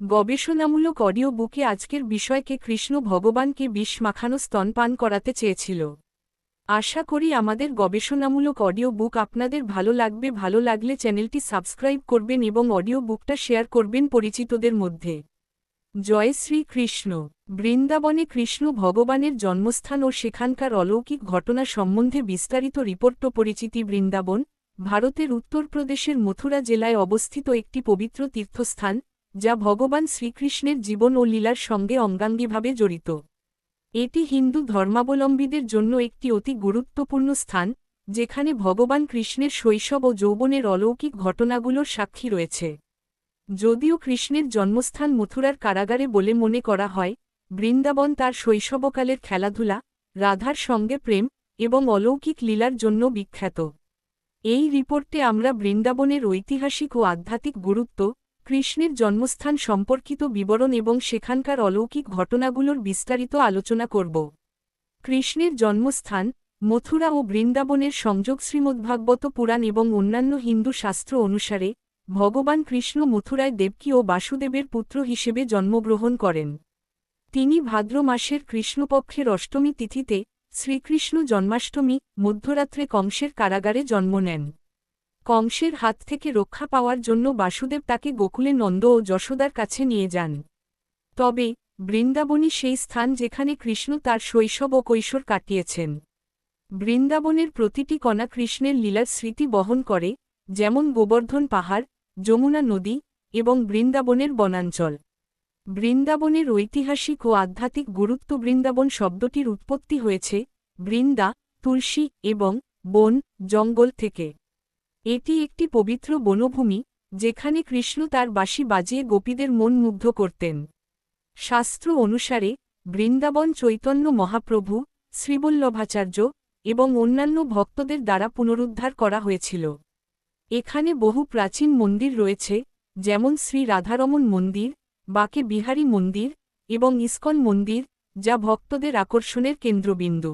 গবেষণামূলক অডিও বুকে আজকের বিষয়কে কৃষ্ণ ভগবানকে বিষ মাখানো স্তনপান করাতে চেয়েছিল। আশা করি আমাদের গবেষণামূলক অডিও বুক আপনাদের ভালো লাগবে, ভালো লাগলে চ্যানেলটি সাবস্ক্রাইব করবেন এবং অডিও বুকটা শেয়ার করবেন পরিচিতদের মধ্যে। জয় শ্রী কৃষ্ণ। বৃন্দাবনে কৃষ্ণ ভগবানের জন্মস্থান ও সেখানকার অলৌকিক ঘটনা সম্বন্ধে বিস্তারিত রিপোর্ট পরিচিতি বৃন্দাবন, ভারতের উত্তরপ্রদেশের মথুরা জেলায় অবস্থিত একটি পবিত্র তীর্থস্থান যা ভগবান শ্রীকৃষ্ণের জীবন ও লীলার সঙ্গে অঙ্গাঙ্গিভাবে জড়িত। এটি হিন্দু ধর্মাবলম্বীদের জন্য একটি অতি গুরুত্বপূর্ণ স্থান, যেখানে ভগবান কৃষ্ণের শৈশব ও যৌবনের অলৌকিক ঘটনাগুলোর সাক্ষী রয়েছে। যদিও কৃষ্ণের জন্মস্থান মথুরার কারাগারে বলে মনে করা হয়, বৃন্দাবন তার শৈশবকালের খেলাধুলা, রাধার সঙ্গে প্রেম এবং অলৌকিক লীলার জন্য বিখ্যাত। এই রিপোর্টে আমরা বৃন্দাবনের ঐতিহাসিক ও আধ্যাত্মিক গুরুত্ব কৃষ্ণের জন্মস্থান সম্পর্কিত বিবরণ এবং সেখানকার অলৌকিক ঘটনাগুলোর বিস্তারিত আলোচনা করব। কৃষ্ণের জন্মস্থান, মথুরা ও বৃন্দাবনের সংযোগ শ্রীমদ্ভাগবত পুরাণ এবং অন্যান্য হিন্দু শাস্ত্র অনুসারে, ভগবান কৃষ্ণ মথুরায় দেবকী ও বাসুদেবের পুত্র হিসেবে জন্মগ্রহণ করেন। তিনি ভাদ্র মাসের কৃষ্ণপক্ষের অষ্টমী তিথিতে শ্রীকৃষ্ণ জন্মাষ্টমী, মধ্যরাত্রে কংসের কারাগারে জন্ম নেন। কংসের হাত থেকে রক্ষা পাওয়ার জন্য বাসুদেব তাকে গোকুলে নন্দ ও যশোদার কাছে নিয়ে যান। তবে, বৃন্দাবনই সেই স্থান যেখানে কৃষ্ণ তার শৈশব ও কৈশোর কাটিয়েছেন। বৃন্দাবনের প্রতিটি কণা কৃষ্ণের লীলার স্মৃতি বহন করে, যেমন গোবর্ধন পাহাড়, যমুনা নদী এবং বৃন্দাবনের বনাঞ্চল। বৃন্দাবনের ঐতিহাসিক ও আধ্যাত্মিক গুরুত্ব বৃন্দাবন শব্দটির উৎপত্তি হয়েছে বৃন্দা, তুলসী এবং বন, জঙ্গল থেকে। এটি একটি পবিত্র বনভূমি, যেখানে কৃষ্ণ তার বাঁশি বাজিয়ে গোপীদের মন মুগ্ধ করতেন। শাস্ত্র অনুসারে, বৃন্দাবন চৈতন্য মহাপ্রভু, শ্রীবল্লভাচার্য এবং অন্যান্য ভক্তদের দ্বারা পুনরুদ্ধার করা হয়েছিল। এখানে বহু প্রাচীন মন্দির রয়েছে, যেমন শ্রী রাধারমন মন্দির, বাকে বিহারী মন্দির এবং ইস্কন মন্দির, যা ভক্তদের আকর্ষণের কেন্দ্রবিন্দু।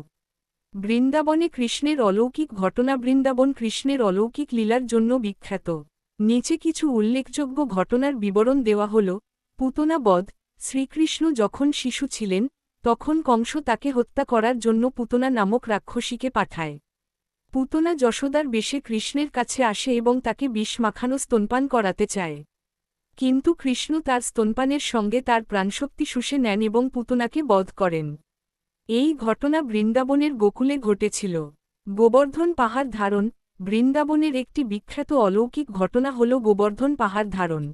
বৃন্দাবনে কৃষ্ণের অলৌকিক ঘটনা বৃন্দাবন কৃষ্ণের অলৌকিক লীলার জন্য বিখ্যাত। নিচে কিছু উল্লেখযোগ্য ঘটনার বিবরণ দেওয়া হল, পুতনা বধ, শ্রীকৃষ্ণ যখন শিশু ছিলেন, তখন কংস তাকে হত্যা করার জন্য পুতনা নামক রাক্ষসীকে পাঠায়। পুতনা যশোদার বেশে কৃষ্ণের কাছে আসে এবং তাকে বিষ মাখানো স্তনপান করাতে চায়। কিন্তু কৃষ্ণ তার স্তনপানের সঙ্গে তার প্রাণশক্তি শুষে নেন এবং পুতনাকে বধ করেন। এই ঘটনা বৃন্দাবনের গোকুলে ঘটেছিল। গোবর্ধন পাহাড় ধারণ, বৃন্দাবনের একটি বিখ্যাত অলৌকিক ঘটনা হল গোবর্ধন পাহাড় ধারণ।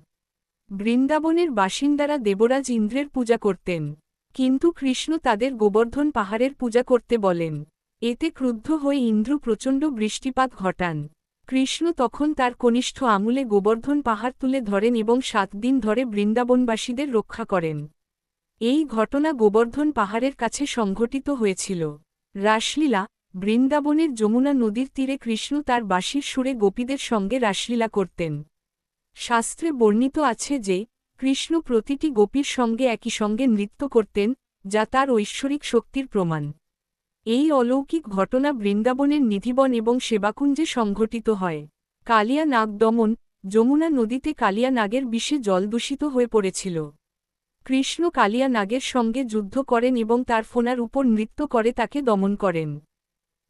বৃন্দাবনের বাসিন্দারা দেবরাজ ইন্দ্রের পূজা করতেন, কিন্তু কৃষ্ণ তাদের গোবর্ধন পাহাড়ের পূজা করতে বলেন। এতে ক্রুদ্ধ হয়ে ইন্দ্র প্রচণ্ড বৃষ্টিপাত ঘটান। কৃষ্ণ তখন তার কনিষ্ঠ আঙুলে গোবর্ধন পাহাড় তুলে ধরেন এবং সাত দিন ধরে বৃন্দাবনবাসীদের রক্ষা করেন। এই ঘটনা গোবর্ধন পাহাড়ের কাছে সংঘটিত হয়েছিল। রাসলীলা, বৃন্দাবনের যমুনা নদীর তীরে কৃষ্ণ তার বাঁশির সুরে গোপীদের সঙ্গে রাসলীলা করতেন। শাস্ত্রে বর্ণিত আছে যে, কৃষ্ণ প্রতিটি গোপীর সঙ্গে একই সঙ্গে নৃত্য করতেন, যা তার ঐশ্বরিক শক্তির প্রমাণ। এই অলৌকিক ঘটনা বৃন্দাবনের নিধিবন এবং সেবাকুঞ্জে সংঘটিত হয়। কালিয়া নাগ দমন যমুনা নদীতে কালিয়া নাগের বিষে জল দূষিত হয়ে পড়েছিল। কৃষ্ণ কালিয়া নাগের সঙ্গে যুদ্ধ করেন এবং তার ফোনার উপর নৃত্য করে তাকে দমন করেন।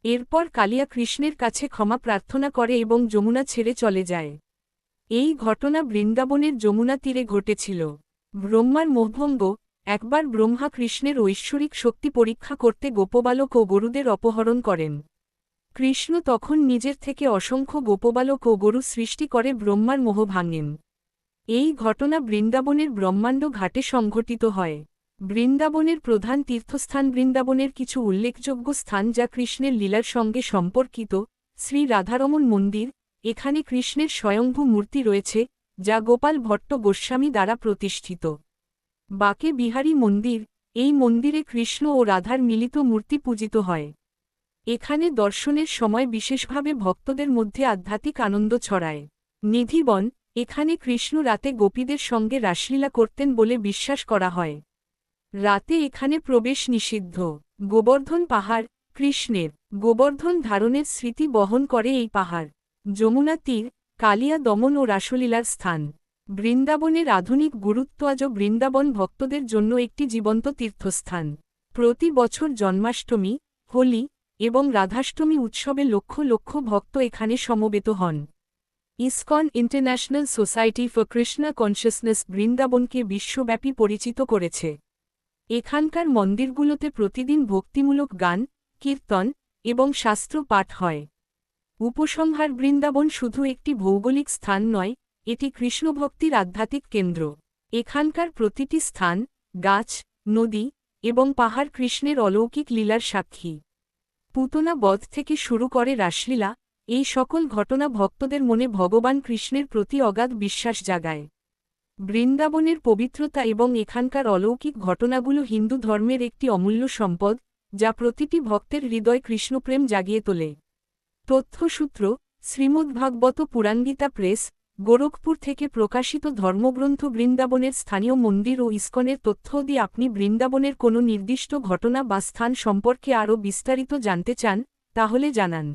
এরপর কালিয়া কৃষ্ণের কাছে ক্ষমা প্রার্থনা করে এবং যমুনা ছেড়ে চলে যায়। এই ঘটনা বৃন্দাবনের যমুনা তীরে ঘটেছিল। ব্রহ্মার মোহভঙ্গ, একবার ব্রহ্মা কৃষ্ণের ঐশ্বরিক শক্তি পরীক্ষা করতে গোপবালক ও গরুদের অপহরণ করেন। কৃষ্ণ তখন নিজের থেকে অসংখ্য গোপবালক ও গরু সৃষ্টি করে ব্রহ্মার মোহ ভাঙেন। এই ঘটনা বৃন্দাবনের ব্রহ্মাণ্ড ঘাটে সংঘটিত হয়। বৃন্দাবনের প্রধান তীর্থস্থান বৃন্দাবনের কিছু উল্লেখযোগ্য স্থান যা কৃষ্ণের লীলার সঙ্গে সম্পর্কিত, শ্রী রাধারমন মন্দির, এখানে কৃষ্ণের স্বয়ংভূ মূর্তি রয়েছে, যা গোপাল ভট্ট গোস্বামী দ্বারা প্রতিষ্ঠিত। বাকে বিহারী মন্দির, এই মন্দিরে কৃষ্ণ ও রাধার মিলিত মূর্তি পূজিত হয়। এখানে দর্শনের সময় বিশেষভাবে ভক্তদের মধ্যে আধ্যাত্মিক আনন্দ ছড়ায়। নিধিবন এখানে কৃষ্ণ রাতে গোপীদের সঙ্গে রাসলীলা করতেন বলে বিশ্বাস করা হয়। রাতে এখানে প্রবেশ নিষিদ্ধ। গোবর্ধন পাহাড়, কৃষ্ণের। গোবর্ধন ধারণের স্মৃতি বহন করে এই পাহাড়। যমুনা তীর, কালিয়া দমন ও রাসলীলার স্থান। বৃন্দাবনের আধুনিক গুরুত্ব আজও বৃন্দাবন ভক্তদের জন্য একটি জীবন্ত তীর্থস্থান। প্রতি বছর জন্মাষ্টমী, হোলি এবং রাধাষ্টমী উৎসবে লক্ষ লক্ষ ভক্ত এখানে সমবেত হন। ISKCON international society for Krishna consciousness বৃন্দাবনকে বিশ্বব্যাপী পরিচিত করেছে। এখানকার মন্দিরগুলোতে প্রতিদিন ভক্তিমূলক গান, কীর্তন এবং শাস্ত্র পাঠ হয়। উপসংহার বৃন্দাবন শুধু একটি ভৌগোলিক স্থান নয়, এটি কৃষ্ণভক্তির আধ্যাত্মিক কেন্দ্র। এখানকার প্রতিটি স্থান, গাছ, নদী এবং পাহাড় কৃষ্ণের অলৌকিক লীলার সাক্ষী। পুতনা বধ থেকে শুরু করে রাসলীলা এই সকল ঘটনা ভক্তদের মনে ভগবান কৃষ্ণের প্রতি অগাধ বিশ্বাস জাগায়। বৃন্দাবনের পবিত্রতা এবং এখানকার অলৌকিক ঘটনাগুলো হিন্দু ধর্মের একটি অমূল্য সম্পদ, যা প্রতিটি ভক্তের হৃদয় কৃষ্ণপ্রেম জাগিয়ে তোলে। তথ্যসূত্র, শ্রীমদ্ভাগবত পুরাণগীতা প্রেস, গোরখপুর থেকে প্রকাশিত ধর্মগ্রন্থ বৃন্দাবনের স্থানীয় মন্দির ও ইস্কনের তথ্য দিয়ে আপনি বৃন্দাবনের কোনো নির্দিষ্ট ঘটনা বা স্থান সম্পর্কে আরও বিস্তারিত জানতে চান, তাহলে জানান।